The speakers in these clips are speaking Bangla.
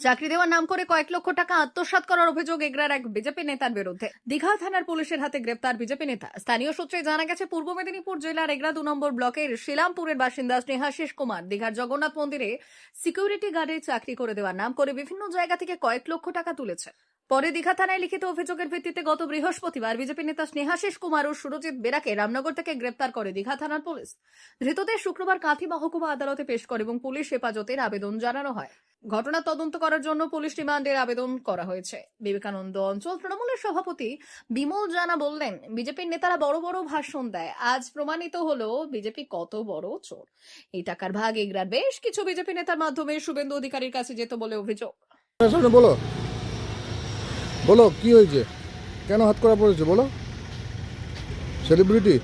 চাকরি দেওয়ার নাম করে কয়েক লক্ষ টাকা আত্মসাত করার অভিযোগ এগরার এক বিজেপি নেতার বিরুদ্ধে। দীঘা থানার পুলিশের হাতে গ্রেপ্তার বিজেপি নেতা। স্থানীয় সূত্রে জানা গেছে, পূর্ব মেদিনীপুর জেলার এগরা দু নম্বর ব্লকের শিলামপুরের বাসিন্দা স্নেহাশিস কুমার দীঘার জগন্নাথ মন্দিরে সিকিউরিটি গার্ডের চাকরি করে দেওয়ার নাম করে বিভিন্ন জায়গা থেকে কয়েক লক্ষ টাকা তুলেছে। পরে দীঘা থানায় লিখিত অভিযোগের ভিত্তিতে গত বৃহস্পতিবার বিজেপি নেতা স্নেহাশিস কুমার ও সুরজিৎ বেরাকে রামনগর থেকে গ্রেপ্তার করে দীঘা থানার পুলিশ। ধৃতদের শুক্রবার কাঁথি মহকুমা আদালতে পেশ করে এবং পুলিশ হেফাজতের আবেদন জানানো হয়। ঘটনা তদন্ত করার জন্য পুলিশ রিমান্ডের আবেদন করা হয়েছে। বিবেকানন্দ অঞ্চল তৃণমূলের সভাপতি বিমল জানা বললেন, বিজেপির নেতারা বড় বড় ভাষণ দেয়। আজ প্রমাণিত হলো বিজেপি কত বড় চোর। এই টাকার ভাগ এগরার বেশ কিছু বিজেপি নেতার মাধ্যমে শুভেন্দু অধিকারীর কাছে যেত বলে অভিযোগ। বলো। বলো, কি হয়েছে? কেন হাত করা পড়েছে, বলো? সেলিব্রিটি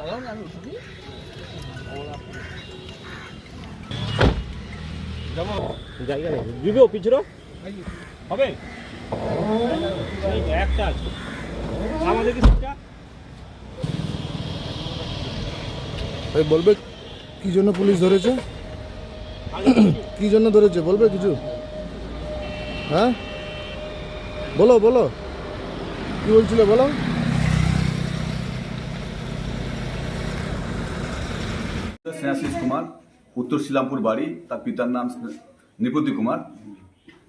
লাগাও না আমি ওষুধ জায়গা পিছড়ো হবে? একটা আছে। আমাদের কি বলবে কি জন্য পুলিশ ধরেছে? কি জন্য ধরেছে বলবে কিছু? হ্যাঁ? বলো বলো। কি বলছিলে বলো? স্নেহাশিস কুমার উত্তর শিলামপুর বাড়ি তার পিতার নাম নৃপতি কুমার।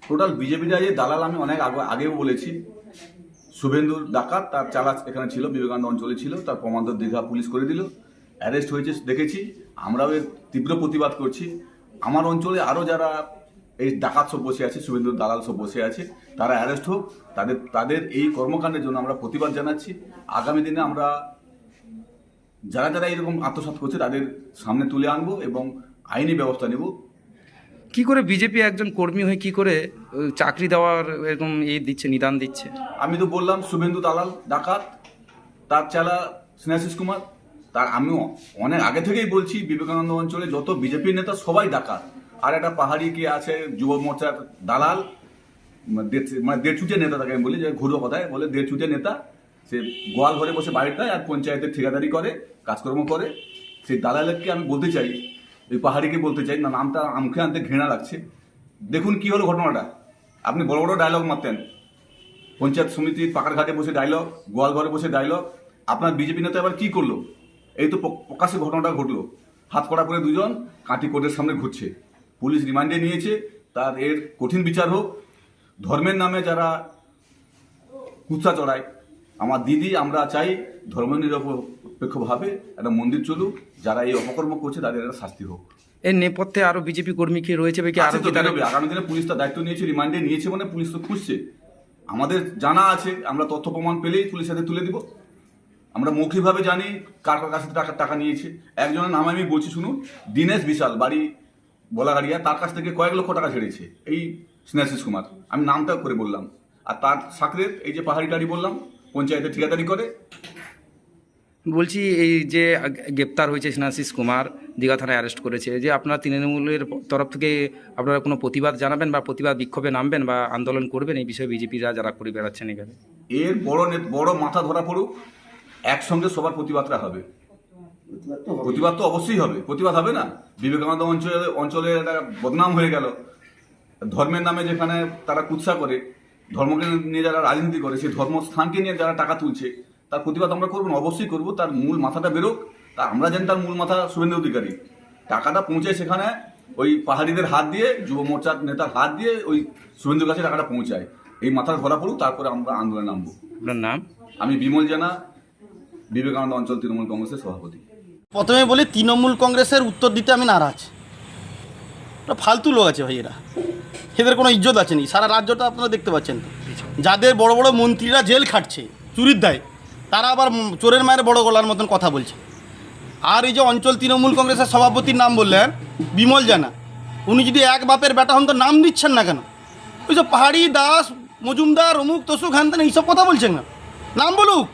টোটাল বিজেপিটা যে দালাল আমি অনেক আগে আগেও বলেছি। শুভেন্দুর ডাকাত, তার চালাক এখানে ছিল, বিবেকানন্দ অঞ্চলে ছিল, তার প্রমাণ দীঘা পুলিশ করে দিল। অ্যারেস্ট হয়েছে, দেখেছি। আমরাও এর তীব্র প্রতিবাদ করছি। আমার অঞ্চলে আরও যারা এই ডাকাত সব বসে আছে, শুভেন্দুর দালাল সব বসে আছে, তারা অ্যারেস্ট হোক। তাদের তাদের এই কর্মকাণ্ডের জন্য আমরা প্রতিবাদ জানাচ্ছি। আগামী দিনে আমরা যারা যারা এরকম আত্মসাৎ করছে, তাদের সামনে তুলে আনব এবং আইনি ব্যবস্থা নেব। কি করে বিজেপি একজন কর্মী হয়ে কি করে চাকরি দেওয়ার এরকম এই দিচ্ছে, নিদান দিচ্ছে? আমি তো বললাম, শুভেন্দু দালাল ডাকাত, তার চালা স্নেহাশিস কুমার, তার আমিও অনেক আগে থেকেই বলছি, বিবেকানন্দ অঞ্চলে যত বিজেপি নেতা সবাই ডাকাত। আর একটা পাহাড়ি কি আছে, যুব মোর্চার দালাল মানে দেড়- দেড়ছুটে নেতা তাকে আমি বলি, যে ঘুরো কথায়, বলে দেড়ছুটে নেতা, সে গোয়াল ঘরে বসে বাড়িটায় আর পঞ্চায়েতের ঠিকাদারি করে, কাজকর্ম করে। সেই দালালকে আমি বলতে চাই ওই পাহাড়িকে বলতে চাই। না, নামটা আমখে আনতে ঘৃণা লাগছে। দেখুন কি হলো ঘটনাটা। আপনি বড় বড় ডায়লগ মারতেন। পঞ্চায়েত সমিতির পাকার ঘাটে বসে ডায়লগ গোয়াল ঘরে বসে ডায়লগ আপনার বিজেপি নেতা এবার কি করল? এই তো প্রকাশ্যে ঘটনাটা ঘটলো। হাত করা করে দুজন কাঁটি কোর্টের সামনে ঘুরছে। পুলিশ রিমান্ডে নিয়েছে। তার এর কঠিন বিচার হোক। ধর্মের নামে যারা কুৎসা চড়ায় আমার দিদি আমরা চাই ধর্মনিরপেক্ষভাবে একটা মন্দির চলুক যারা এই অপকর্ম করছে তাদের একটা শাস্তি হোক। এর নেপথ্যে আরও বিজেপি কর্মী কি রয়েছে কি আরও। আগামী দিনে পুলিশ তার দায়িত্ব নিয়েছে রিমান্ডে নিয়েছে মানে পুলিশ তো খুঁজছে। আমাদের জানা আছে আমরা তথ্য প্রমাণ পেলেই পুলিশ হাতে তুলে দিব। আমরা মৌখিকভাবে জানি কার কার কাছে টাকা টাকা নিয়েছে। একজনের নাম আমি বলছি শুনুন। দীনেশ বিশাল বাড়ি বলাগাড়িয়া তার কাছ থেকে কয়েক লক্ষ টাকা ছেড়েছে। এই স্নেহাশিস কুমার। আমি নামটা করে বললাম। আর তার সাকরের এই যে পাহাড়ি টাড়ি বললাম পঞ্চায়েতের ঠিকাদারি করে? বলছি এই যে গ্রেপ্তার হয়েছে স্নাসিস কুমার দীঘা থানায় অ্যারেস্ট করেছে যে আপনার তৃণমূলের তরফ থেকে আপনারা কোনো প্রতিবাদ জানাবেন বা প্রতিবাদ বিক্ষোভে নামবেন বা আন্দোলন করবেন এই বিষয়ে বিজেপিরা যারা করে বেড়াচ্ছেন এখানে? এর বড় বড় মাথা ধরা পড়ুক একসঙ্গে সবার প্রতিবাদটা হবে। প্রতিবাদ তো অবশ্যই হবে প্রতিবাদ হবে না। বিবেকানন্দ অঞ্চলে অঞ্চলে একটা বদনাম হয়ে গেল। ধর্মের নামে যেখানে তারা কুৎসা করে ধর্মকে নিয়ে যারা রাজনীতি করে সেই ধর্মস্থানকে নিয়ে যারা টাকা তুলছে তার প্রতিবাদ আমরা করব না অবশ্যই করব। তার মূল মাথাটা বেরোক। তা আমরা জানি তার মূল মাথা শুভেন্দু অধিকারী। টাকাটা পৌঁছায় সেখানে ওই পাহাড়িদের হাত দিয়ে যুব মোর্চার নেতার হাত দিয়ে ওই শুভেন্দুর কাছে টাকাটা পৌঁছায়। এই মাথা ধরা পড়ুক তারপরে আমরা আন্দোলনে নামবো। আপনার নাম? আমি বিমল জানা বিবেকানন্দ অঞ্চল তৃণমূল কংগ্রেসের সভাপতি। প্রথমে বলি তৃণমূল কংগ্রেসের উত্তর দিতে আমি নারাজ। ওরা ফালতু লোক আছে ভাই এরা এদের কোনো ইজ্জত আছে নি সারা রাজ্যটা আপনারা দেখতে পাচ্ছেন। যাদের বড় বড় মন্ত্রীরা জেল খাটছে চুরির দায় তারা আবার চোরের মায়ের বড় গলার মতন কথা বলছে আর এই যে অঞ্চল তৃণমূল কংগ্রেসের সভাপতির নাম বললেন বিমল জানা উনি যদি এক বাপের বেটা হন তো নাম দিচ্ছেন না কেন ওই যে পাহাড়ি দাস মজুমদার অমুক তসুক ত্যান এইসব কথা বলছেন না নাম বলুক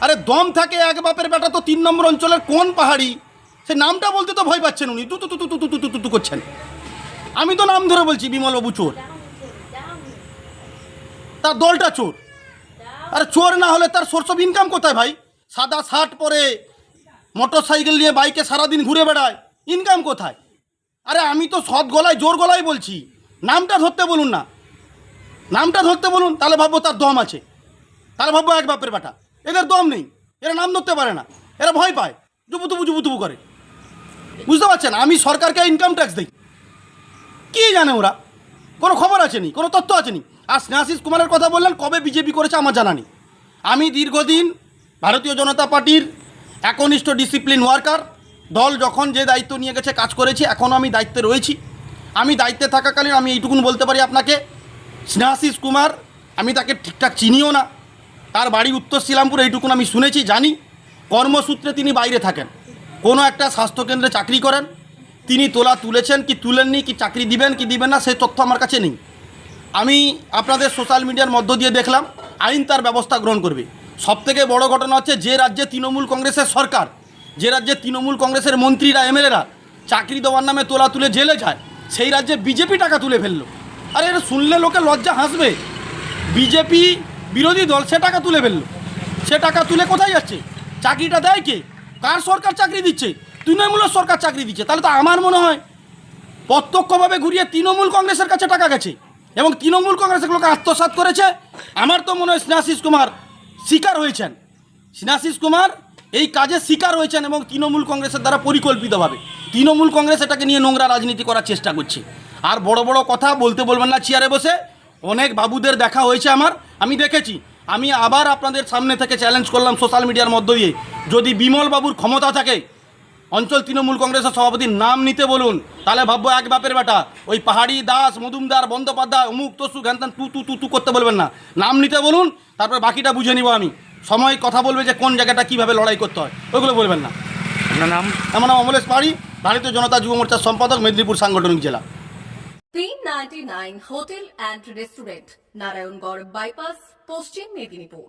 আরে দম থাকে এক বাপের বেটা তো তিন নম্বর অঞ্চলের কোন পাহাড়ি সে নামটা বলতে তো ভয় পাচ্ছেন উনি তু তু তু তু তু তু তু তু করছেন আমি তো নাম ধরে বলছি বিমলবাবু চোর। তার দলটা চোর। আরে চোর না হলে তার সোর্স অফ ইনকাম কোথায় ভাই? সাদা শার্ট পরে মোটর সাইকেল নিয়ে বাইকে সারাদিন ঘুরে বেড়ায়। ইনকাম কোথায়? আরে আমি তো সৎ গলায়, জোর গলায় বলছি। নামটা ধরতে বলুন না। নামটা ধরতে বলুন, তাহলে ভাববো তার দম আছে। তাহলে ভাববো এক বাপের বাটা। এদের দম নেই। এরা নাম ধরতে পারে না। এরা ভয় পায়। জুবু তুবু জুবু তুবু করে। বুঝতে পারছেন? আমি সরকারকে ইনকাম ট্যাক্স দিই। কি জানে ওরা? কোনো খবর আছে নি কোনো তথ্য আছে নি আর স্নেহাশিস কুমারের কথা বললেন, কবে বিজেপি করেছে আমার জানা নেই। আমি দীর্ঘদিন ভারতীয় জনতা পার্টির একনিষ্ঠ ডিসিপ্লিন ওয়ার্কার দল যখন যে দায়িত্ব নিয়ে গেছে, কাজ করেছি এখনও আমি দায়িত্বে রয়েছি। আমি দায়িত্বে থাকাকালীন আমি এইটুকুন বলতে পারি আপনাকে, স্নেহাশিস কুমার, আমি তাকে ঠিকঠাক চিনিও না। তার বাড়ি উত্তর শিলামপুর এইটুকুন আমি শুনেছি, জানি। কর্মসূত্রে তিনি বাইরে থাকেন। কোনো একটা স্বাস্থ্যকেন্দ্রে চাকরি করেন। তিনি তোলা তুলেছেন কি তুলেননি, কি চাকরি দিবেন, কি দিবেন না, সেই তথ্য আমার কাছে নেই। আমি আপনাদের সোশ্যাল মিডিয়ার মধ্য দিয়ে দেখলাম, আইন তার ব্যবস্থা গ্রহণ করবে। সবথেকে বড় ঘটনা হচ্ছে যে রাজ্যে তৃণমূল কংগ্রেসের সরকার, যে রাজ্যে তৃণমূল কংগ্রেসের মন্ত্রীরা, এমএলএরা চাকরি দেওয়ার নামে তোলা তুলে জেলে যায়, সেই রাজ্যে বিজেপি টাকা তুলে ফেলল। আরে এটা শুনলে লোকে লজ্জা হাসবে। বিজেপি বিরোধী দল, সে টাকা তুলে ফেলল। সে টাকা তুলে কোথায় যাচ্ছে? চাকরিটা দেয় কে? কার সরকার চাকরি দিচ্ছে? তৃণমূলের সরকার চাকরি দিচ্ছে। তাহলে তো আমার মনে হয় প্রত্যক্ষভাবে ঘুরিয়ে তৃণমূল কংগ্রেসের কাছে টাকা গেছে এবং তৃণমূল কংগ্রেস এগুলোকে আত্মসাৎ করেছে। আমার তো মনে হয় স্নেহাশিস কুমার শিকার হয়েছেন। স্নেহাশিস কুমার এই কাজে শিকার হয়েছেন এবং তৃণমূল কংগ্রেসের দ্বারা পরিকল্পিতভাবে। তৃণমূল কংগ্রেস এটাকে নিয়ে নোংরা রাজনীতি করার চেষ্টা করছে। আর বড় বড় কথা বলতে বলবেন না চেয়ারে বসে। অনেক বাবুদের দেখা হয়েছে আমার। আমি দেখেছি। আমি আবার আপনাদের সামনে থেকে চ্যালেঞ্জ করলাম সোশ্যাল মিডিয়ার মধ্য দিয়ে। যদি বিমল বাবুর ক্ষমতা থাকে অঞ্চল তৃণমূল কংগ্রেসের সভাপতির নাম নিতে বলুন। তাহলে ভাববো এক বাপের বেটা। ওই পাহাড়ি দাস মজুমদার বন্দ্যোপাধ্যায় অমুক তসু ঘ্যান তু তু তু তু করতে বলবেন না। নাম নিতে বলুন তারপর বাকিটা বুঝে নিব আমি। সময় কথা বলবে যে কোন জায়গাটা কীভাবে লড়াই করতে হয়। ওইগুলো বলবেন না। আপনার নাম? আমার নাম অমলেশ পাড়ি ভারতীয় জনতা যুব মোর্চার সম্পাদক মেদিনীপুর সাংগঠনিক জেলা। P ninety nine hotel and restaurant Narayangarh bypass Paschim Medinipur.